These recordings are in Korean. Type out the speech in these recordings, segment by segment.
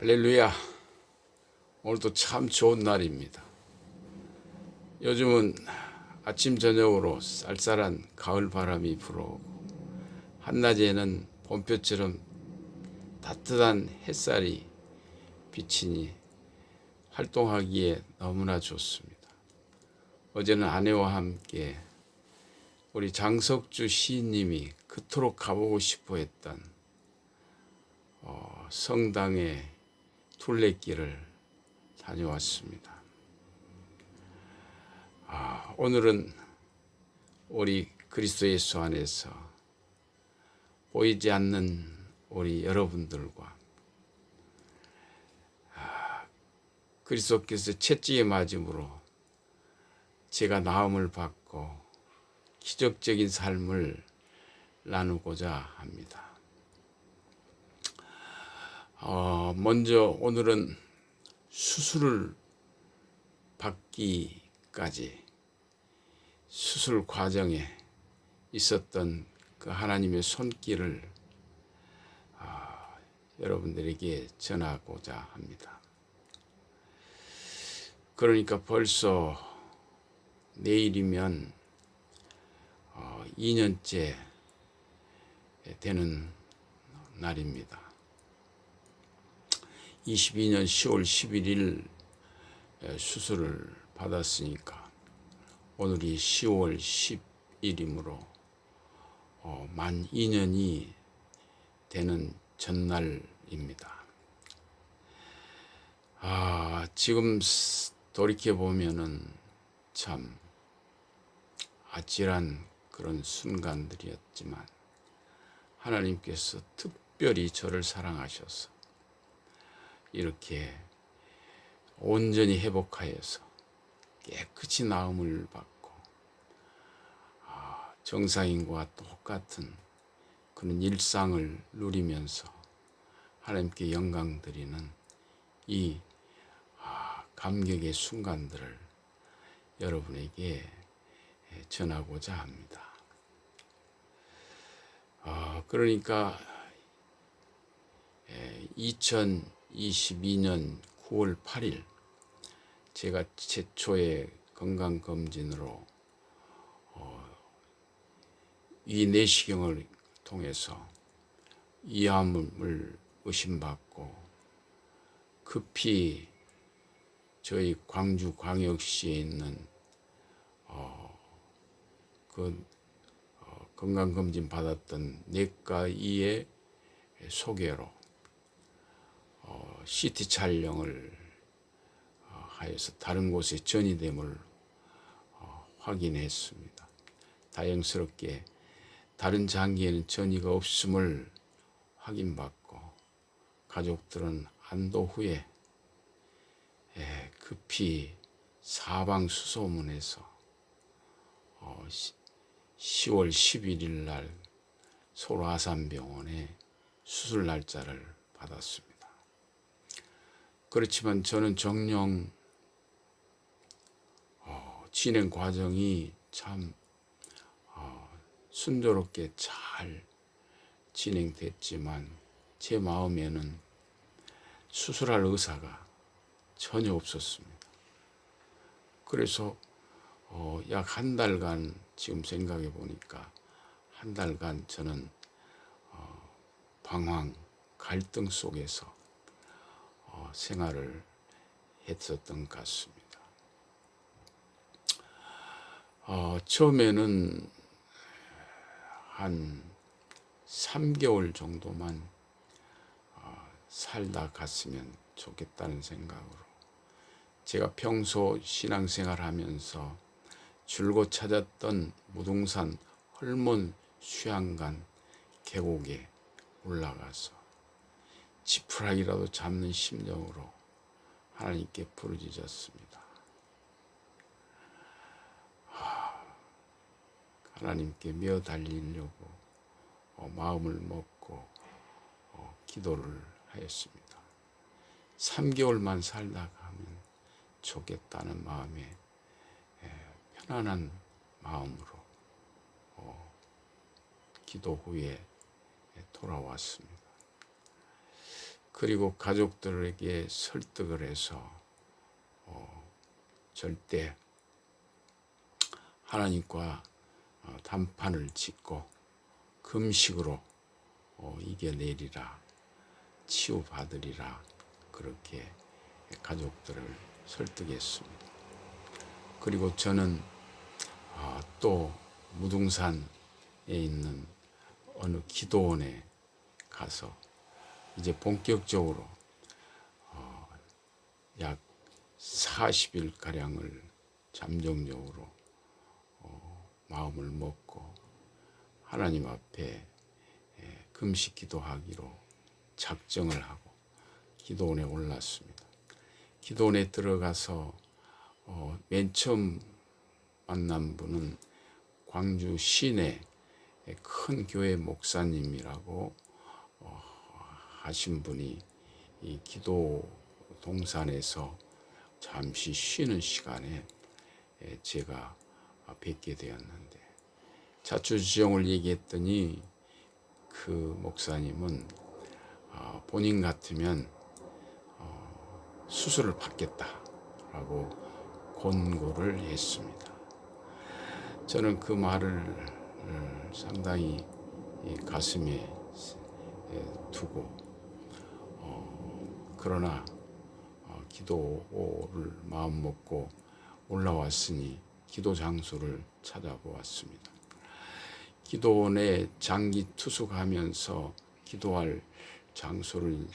할렐루야. 오늘도 참 좋은 날입니다. 요즘은 아침 저녁으로 쌀쌀한 가을 바람이 불어오고 한낮에는 봄볕처럼 따뜻한 햇살이 비치니 활동하기에 너무나 좋습니다. 어제는 아내와 함께 우리 장석주 시인님이 그토록 가보고 싶어 했던 어, 성당의 둘레길을 다녀왔습니다. 아, 오늘은 우리 그리스도 예수 안에서 보이지 않는 우리 여러분들과 아, 그리스도께서 채찍에 맞음으로 제가 나음을 받고 기적적인 삶을 나누고자 합니다. 어, 먼저 오늘은 수술을 받기까지 수술 과정에 있었던 그 하나님의 손길을 아, 여러분들에게 전하고자 합니다. 그러니까 벌써 내일이면 어, 2년째 되는 날입니다. 22년 10월 11일 수술을 받았으니까 오늘이 10월 10일이므로 어, 만 2년이 되는 전날입니다. 아, 지금 돌이켜 보면은 참 아찔한 그런 순간들이었지만 하나님께서 특별히 저를 사랑하셔서 이렇게 온전히 회복하여서 깨끗이 나음을 받고 아, 정상인과 똑같은 그런 일상을 누리면서 하나님께 영광 드리는 이 아, 감격의 순간들을 여러분에게 전하고자 합니다. 아, 그러니까 2022년 9월 8일 제가 최초의 건강 검진으로 어, 이 내시경을 통해서 이암을 의심받고 급히 저희 광주 광역시에 있는 어, 그 어, 건강검진 받았던 내과 의의 소개로 어, CT 촬영을 어, 하여서 다른 곳에 전이됨을 어, 확인했습니다. 다행스럽게 다른 장기에는 전이가 없음을 확인받고 가족들은 안도 후에 예, 급히 사방 수소문해서 10월 11일 날 서울 아산병원에 수술 날짜를 받았습니다. 그렇지만 저는 정령 어, 진행 과정이 참 어, 순조롭게 잘 진행됐지만 제 마음에는 수술할 의사가 전혀 없었습니다. 그래서 어, 약 한 달간 지금 생각해 보니까 한 달간 저는 어, 방황, 갈등 속에서 어, 생활을 했었던 것 같습니다. 어, 처음에는 한 3개월 정도만 어, 살다 갔으면 좋겠다는 생각으로 제가 평소 신앙생활 하면서 줄곧 찾았던 무등산 헐몬 수양간 계곡에 올라가서 지푸라기라도 잡는 심정으로 하나님께 부르짖었습니다. 하나님께 며 달리려고 어, 마음을 먹고 어, 기도를 하였습니다. 3개월만 살다가 하면 좋겠다는 마음에 편안한 마음으로 어, 기도 후에 돌아왔습니다. 그리고 가족들에게 설득을 해서 어, 절대 하나님과 어, 단판을 짓고 금식으로 어, 이겨내리라 치유받으리라 그렇게 가족들을 설득했습니다. 그리고 저는 아, 또 무등산에 있는 어느 기도원에 가서 이제 본격적으로 어, 약 40일 가량을 잠정적으로 어, 마음을 먹고 하나님 앞에 예, 금식 기도하기로 작정을 하고 기도원에 올랐습니다. 기도원에 들어가서 어, 맨 처음 만난 분은 광주 시내 큰 교회 목사님이라고 어, 하신 분이 이 기도 동산에서 잠시 쉬는 시간에 예, 제가 뵙게 되었는데 자초지종을 얘기했더니 그 목사님은 어, 본인 같으면 어, 수술을 받겠다라고 권고를 했습니다. 저는 그 말을 음, 상당히 가슴에 두고 어, 그러나 기도를 마음 먹고 올라왔으니 기도 장소를 찾아보았습니다. 기도원에 장기 투숙하면서 기도할 장소를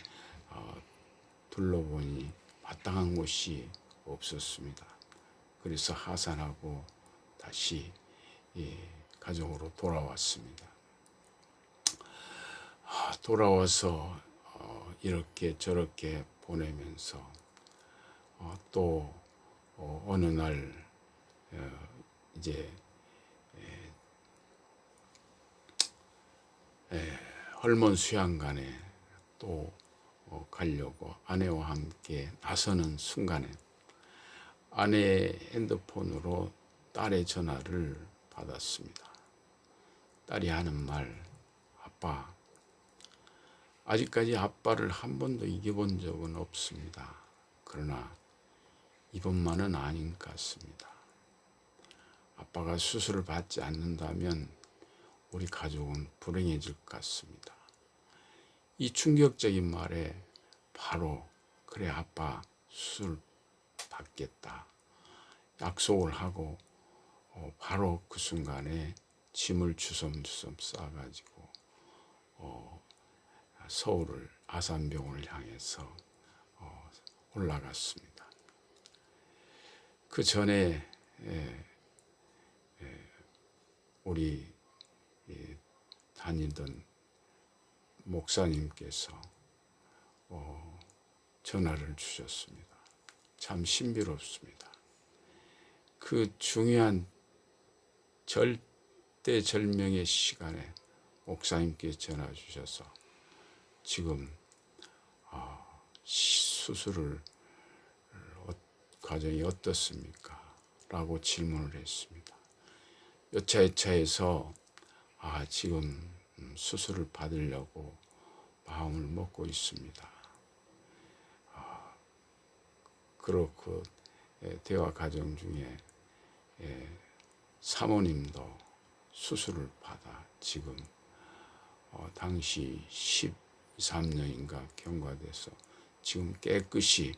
둘러보니 마땅한 곳이 없었습니다. 그래서 하산하고 다시 예, 가정으로 돌아왔습니다. 아, 돌아와서 어, 이렇게 저렇게 보내면서 어, 또 어, 어느 날 이제 헐몬 수양관에 또 가려고 아내와 함께 나서는 순간에 아내의 핸드폰으로 딸의 전화를 받았습니다. 딸이 하는 말, 아빠, 아직까지 아빠를 한 번도 이겨본 적은 없습니다. 그러나 이번만은 아닌 것 같습니다. 아빠가 수술을 받지 않는다면 우리 가족은 불행해질 것 같습니다. 이 충격적인 말에 바로 그래 아빠 수술 받겠다 약속을 하고 어, 바로 그 순간에 짐을 주섬주섬 싸가지고 어, 서울을 아산병원을 향해서 어, 올라갔습니다. 그 전에 예, 예, 우리 예, 다니던 목사님께서 어, 전화를 주셨습니다. 참 신비롭습니다. 그 중요한 절대절명의 시간에 목사님께 전화 주셔서 지금 어, 수술을 어, 과정이 어떻습니까? 라고 질문을 했습니다. 여차여차해서 아 지금 음, 수술을 받으려고 마음을 먹고 있습니다. 아, 그렇고 예, 대화 과정 중에 예, 사모님도 수술을 받아 지금 어, 당시 13년인가 경과돼서 지금 깨끗이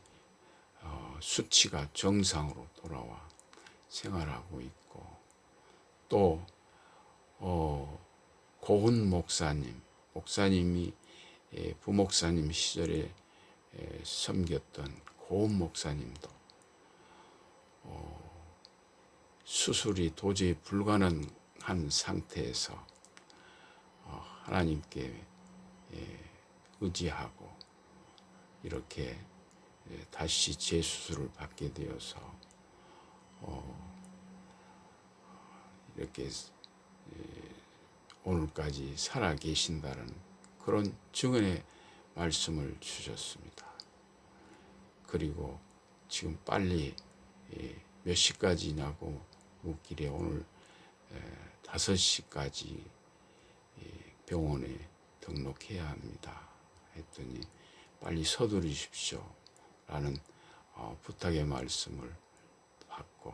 어, 수치가 정상으로 돌아와 생활하고 있고 또 어, 고훈 목사님 목사님이 예, 부목사님 시절에 예, 섬겼던 고훈 목사님도 어, 수술이 도저히 불가능한 상태에서 어, 하나님께 예, 의지하고 이렇게 예, 다시 재수술을 받게 되어서 어, 이렇게 예, 오늘까지 살아 계신다는 그런 증언의 말씀을 주셨습니다. 그리고 지금 빨리 몇 시까지냐고 묻길래 오늘 5시까지 병원에 등록해야 합니다. 했더니 빨리 서두르십시오. 라는 어, 부탁의 말씀을 받고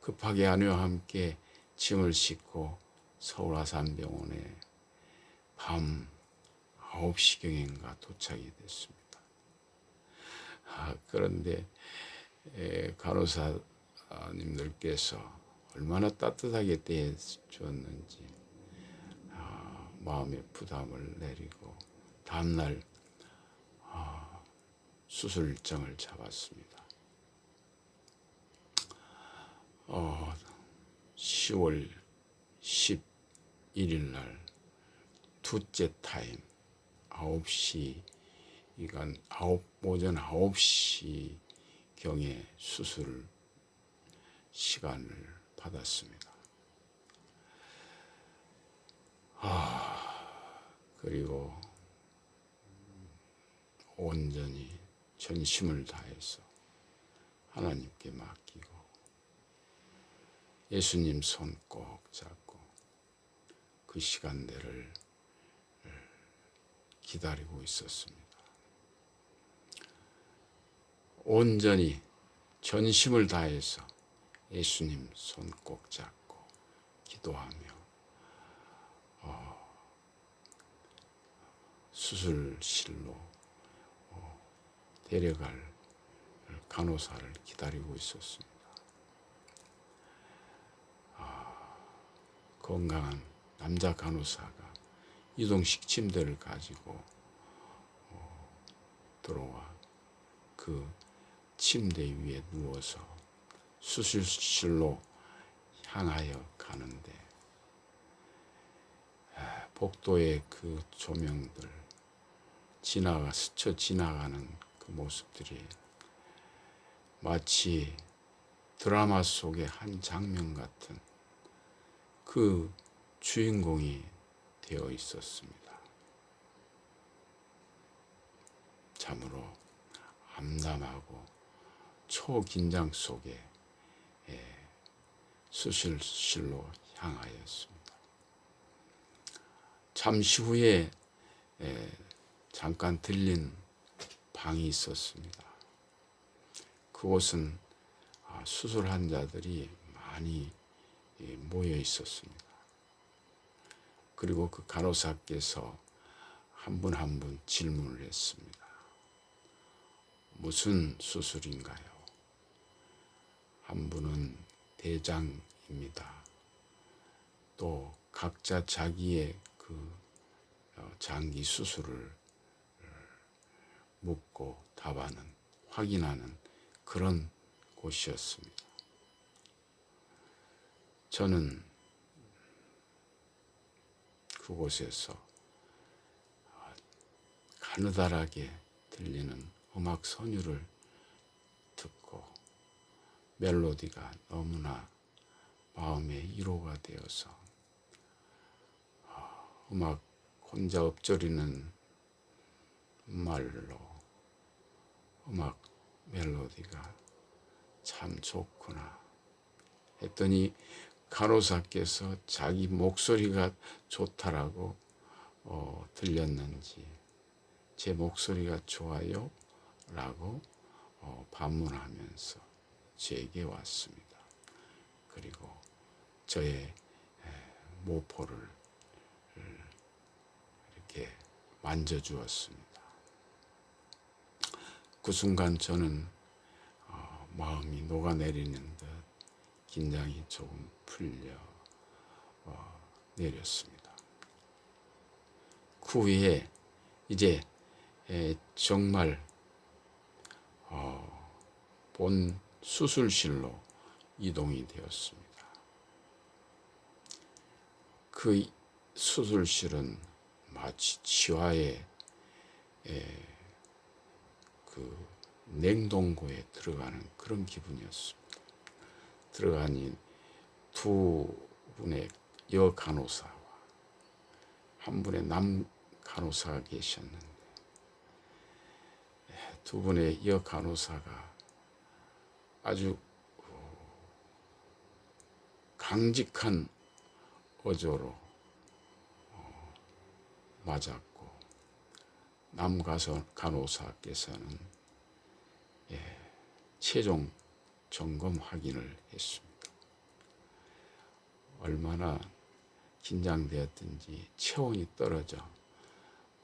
급하게 아내와 함께 짐을 싣고 서울 아산병원에 밤 9시경인가 도착이 됐습니다. 아, 그런데 에, 간호사님들께서 얼마나 따뜻하게 대해 주었는지 아, 마음의 부담을 내리고 다음날 아, 수술 일정을 잡았습니다. 어, 10월 11일 날 둘째 타임 9시 이간 9 오전 9시 경에 수술 시간을 받았습니다. 아, 그리고 온전히 전심을 다해서 하나님께 맡기고 예수님 손 꼭 잡고 그 시간대를 기다리고 있었습니다. 온전히 전심을 다해서 예수님 손 꼭 잡고 기도하며 어, 수술실로 어, 데려갈 간호사를 기다리고 있었습니다. 아, 건강한 남자 간호사가 이동식 침대를 가지고 어, 들어와 그 침대 위에 누워서 수술실로 향하여 가는데 아, 복도의 그 조명들 지나가 스쳐 지나가는 그 모습들이 마치 드라마 속의 한 장면 같은 그 주인공이 되어 있었습니다. 참으로 암담하고 초긴장 속에 예, 수술실로 향하였습니다. 잠시 후에 예, 잠깐 들린 방이 있었습니다. 그곳은 아, 수술 환자들이 많이 예, 모여 있었습니다. 그리고 그 간호사께서 한 분 한 분 질문을 했습니다. 무슨 수술인가요? 한 분은 대장입니다. 또 각자 자기의 그 어, 장기 수술을 어, 묻고 답하는, 확인하는 그런 곳이었습니다. 저는 그곳에서 가느다랗게 들리는 음악 선율을 듣고 멜로디가 너무나 마음의 위로가 되어서 음악 혼자 엎조리는 말로 음악 멜로디가 참 좋구나 했더니 간호사께서 자기 목소리가 좋다라고 어, 들렸는지 제 목소리가 좋아요? 라고 어, 반문하면서 제게 왔습니다. 그리고 저의 모포를 이렇게 만져주었습니다. 그 순간 저는 어, 마음이 녹아내리는 듯 긴장이 조금 풀려 어, 내렸습니다. 그 후에 이제 정말 어, 본 수술실로 이동이 되었습니다. 그 수술실은 마치 치화의 그 냉동고에 들어가는 그런 기분이었습니다. 들어가니 두 분의 여 간호사와 한 분의 남 간호사가 계셨는데 두 분의 여 간호사가 아주 강직한 어조로 어, 맞았고 남가서 간호사께서는 예, 최종 점검 확인을 했습니다. 얼마나 긴장되었든지 체온이 떨어져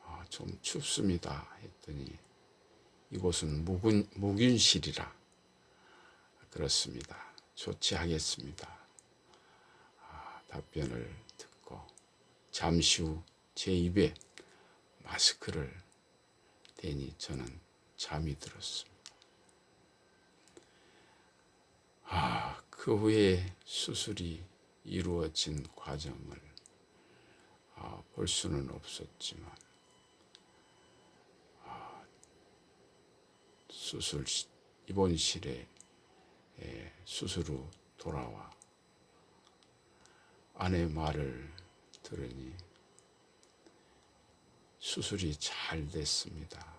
아, 좀 춥습니다 했더니 이곳은 무균, 무균실이라 그렇습니다. 조치하겠습니다. 아, 답변을 듣고 잠시 후 제 입에 마스크를 대니 저는 잠이 들었습니다. 아, 그 후에 수술이 이루어진 과정을 아, 볼 수는 없었지만 아, 수술 입원실에 에, 수술 후 돌아와 아내 말을 들으니 수술이 잘 됐습니다.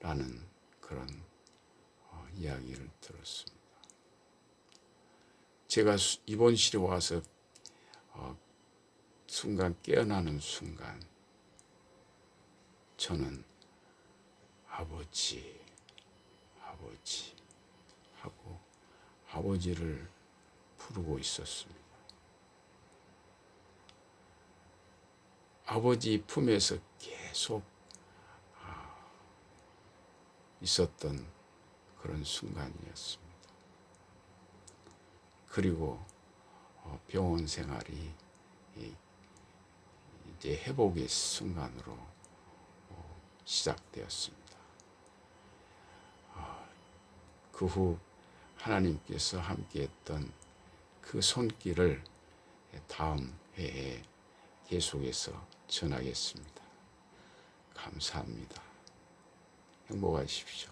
라는 그런 어, 이야기를 들었습니다. 제가 수- 입원실에 와서 어, 순간 깨어나는 순간 저는 아버지, 아버지 하고 아버지를 부르고 있었습니다. 아버지 품에서 계속 아, 있었던 그런 순간이었습니다. 그리고 어, 병원 생활이 이- 이제 회복의 순간으로 어, 시작되었습니다. 아, 그후 하나님께서 함께했던 그 손길을 다음 회에 계속해서 전하겠습니다. 감사합니다. 행복하십시오.